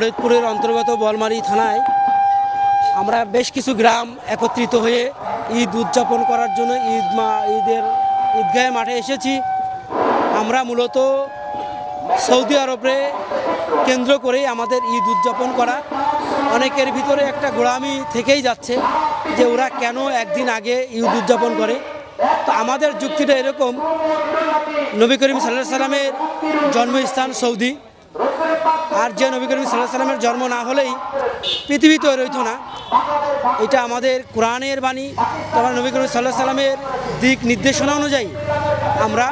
ফরিদপুরের অন্তর্গত বলমারি থানায় আমরা বেশ কিছু গ্রাম একত্রিত হয়ে ঈদ উদযাপন করার জন্য ঈদ মা, ঈদের ঈদগাহে মাঠে এসেছি। আমরা মূলত সৌদি আরবে কেন্দ্র করেই আমাদের ঈদ উদযাপন করা। অনেকের ভিতরে একটা গোড়ামি থেকেই যাচ্ছে যে ওরা কেন একদিন আগে ঈদ উদযাপন করে। তো আমাদের যুক্তিটা এরকম, নবী করিম সাল্লাহ সাল্লামের জন্মস্থান সৌদি। আর যে নবী করিম সাল্লাহ সাল্লামের জন্ম না হলেই পৃথিবী তৈরি হইতো না। এটা আমাদের কোরআনের বাণী। তারপর নবী করিম সাল্লাহ সাল্লামের দিক নির্দেশনা অনুযায়ী আমরা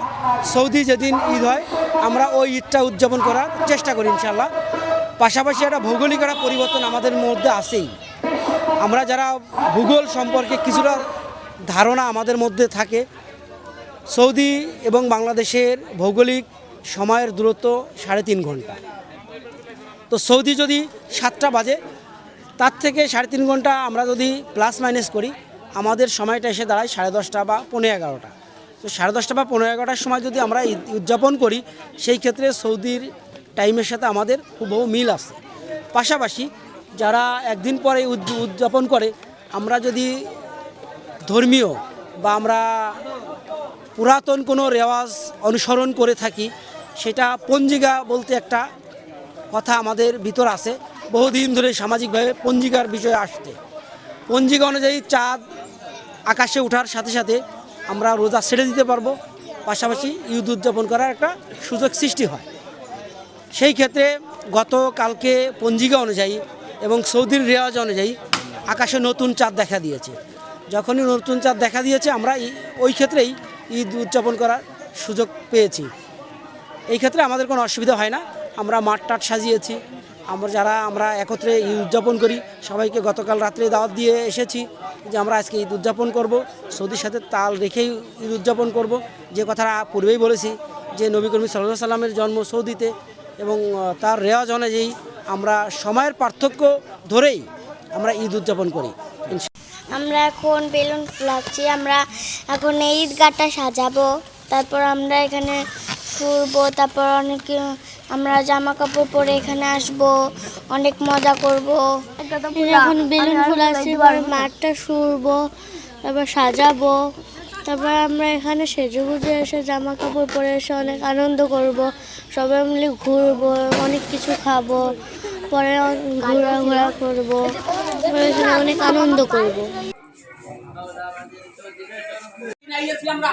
সৌদি যেদিন ঈদ হয়, আমরা ওই ঈদটা উদযাপন করার চেষ্টা করি ইনশাল্লাহ পাশাপাশি একটা ভৌগোলিক একটা পরিবর্তন আমাদের মধ্যে আসেই আমরা যারা ভূগোল সম্পর্কে কিছুটা ধারণা আমাদের মধ্যে থাকে, সৌদি এবং বাংলাদেশের ভৌগোলিক সময়ের দূরত্ব সাড়ে তিন ঘণ্টা। তো সৌদি যদি সাতটা বাজে, তার থেকে সাড়ে তিন ঘণ্টা আমরা যদি প্লাস মাইনাস করি, আমাদের সময়টা এসে দাঁড়ায় সাড়ে দশটা বা পনেরো এগারোটা। তো সাড়ে দশটা বা পনেরো এগারোটার সময় যদি আমরা উদযাপন করি, সেই ক্ষেত্রে সৌদির টাইমের সাথে আমাদের হুবহু মিল আছে। পাশাপাশি যারা একদিন পরে উদযাপন করে, আমরা যদি ধর্মীয় বা আমরা পুরাতন কোনো রেওয়াজ অনুসরণ করে থাকি, সেটা পঞ্জিকা বলতে একটা কথা আমাদের ভিতর আছে। বহুদিন ধরে সামাজিকভাবে পঞ্জিকার বিষয়ে আসতে পঞ্জিকা অনুযায়ী চাঁদ আকাশে ওঠার সাথে সাথে আমরা রোজা ছেড়ে দিতে পারব। পাশাপাশি ঈদ উদযাপন করার একটা সুযোগ সৃষ্টি হয়। সেই ক্ষেত্রে গতকালকে পঞ্জিকা অনুযায়ী এবং সৌদির রেওয়াজ অনুযায়ী আকাশে নতুন চাঁদ দেখা দিয়েছে। যখনই নতুন চাঁদ দেখা দিয়েছে, আমরা ওই ক্ষেত্রেই ঈদ উদযাপন করার সুযোগ পেয়েছি। এই ক্ষেত্রে আমাদের কোনো অসুবিধা হয় না। আমরা মাঠ টাট সাজিয়েছি। আমরা যারা, আমরা একত্রে ঈদ উদযাপন করি, সবাইকে গতকাল রাত্রে দাওয়াত দিয়ে এসেছি যে আমরা আজকে ঈদ উদযাপন করব। সৌদির সাথে তাল রেখেই ঈদ উদযাপন করব। যে কথাটা পূর্বেই বলেছি যে নবী কর্মী সাল্লাহ সাল্লামের জন্ম সৌদিতে এবং তার রেওয়াজ অনুযায়ী আমরা সময়ের পার্থক্য ধরেই আমরা ঈদ উদযাপন করি। আমরা এখন বেলুন ফুলাচ্ছি, আমরা এখন এই ঈদগাহটা সাজাবো, তারপর আমরা এখানে ঘুরবো, তারপর অনেক আমরা জামা কাপড় পরে এখানে আসব অনেক মজা করব। এখন বেলুন ফুলাচ্ছি মাঠটা সুরবো তারপর সাজাবো তারপর আমরা এখানে সেজেগুজে এসে জামা কাপড় পরে এসে অনেক আনন্দ করব। সবাই মিলে ঘুরবো অনেক কিছু খাব পরে ঘোরা করব পরে অনেক আনন্দ করব। আমরা।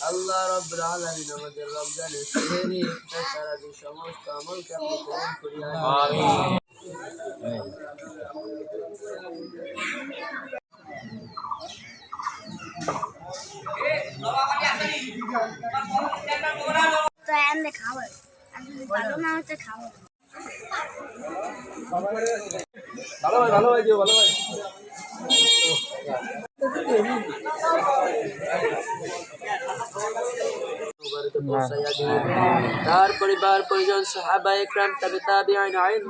আল্লাহ রব্বুল আলামিন আমাদের রমজানের শ্রেণি সারাদিন সমস্ত আমলকে আপনি কবুল করিয়া আমিন এনে খাব আর যদি ভালো না তার পরিবার পরিজন সাহাবা একরাম তবে তাবিআইন আইন